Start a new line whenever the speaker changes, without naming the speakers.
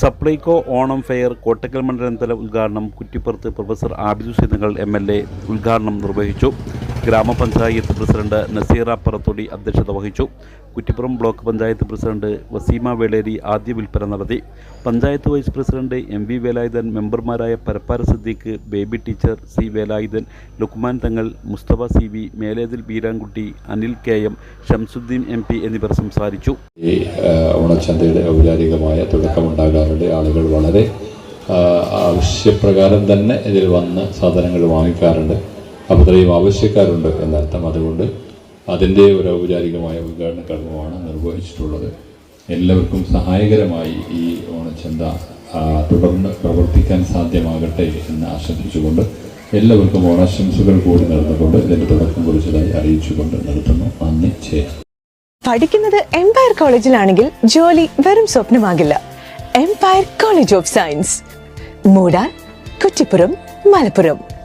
Supplyco Onam fair Kottakkal മണ്ഡലം തല ഉദ്ഘാടനം കുറ്റിപ്പുറത്ത് പ്രൊഫസർ ആബിദു സിദ്ദങ്ങൾ എം എൽ എ ഉദ്ഘാടനം നിർവഹിച്ചു. ഗ്രാമപഞ്ചായത്ത് പ്രസിഡന്റ് നസീറ പറത്തൊടി അധ്യക്ഷത വഹിച്ചു. കുറ്റിപ്പുറം ബ്ലോക്ക് പഞ്ചായത്ത് പ്രസിഡന്റ് വസീമ വേളേരി ആദ്യ വിൽപ്പന നടത്തി. Panchayat vice president M V Velayudhan മെമ്പർമാരായ Parappara Siddique Baby teacher C Velayudhan Lukman Thangal Musthafa C V Melethil Beerankutty Anil K M Shamsuddin M P എന്നിവർ സംസാരിച്ചു.
ഓണച്ചന്തയുടെ ഔപചാരികമായ തുടക്കമുണ്ടാകാറുണ്ട്. ആളുകൾ വളരെ ആവശ്യപ്രകാരം തന്നെ ഇതിൽ വന്ന് സാധനങ്ങൾ വാങ്ങിക്കാറുണ്ട്. അപ്പോൾ ഇത്രയും ആവശ്യക്കാരുണ്ട് എന്നർത്ഥം അതുകൊണ്ട് അതിന്റെ ഒരു ഔപചാരികമായ ഉദ്ഘാടന കർമ്മമാണ് നിർവഹിച്ചിട്ടുള്ളത്. എല്ലാവർക്കും സഹായകരമായി ഈ ഓണച്ചന്ത തുടർന്ന് പ്രവർത്തിക്കാൻ സാധ്യമാകട്ടെ എന്ന് ആശംസിച്ചുകൊണ്ട് എല്ലാവർക്കും ഓണാശംസകൾ കൂടി നടന്നുകൊണ്ട് ഇതിന്റെ തുടക്കം കുറിച്ചതായി അറിയിച്ചുകൊണ്ട് നിർത്തുന്നു. നന്ദി. ചേ
പഠിക്കുന്നത് എംപയർ കോളേജിലാണെങ്കിൽ ജോലി വെറും സ്വപ്നമാകില്ല. എംപയർ കോളേജ് ഓഫ് സയൻസ് മൂടാൻ കുറ്റിപ്പുറം മലപ്പുറം.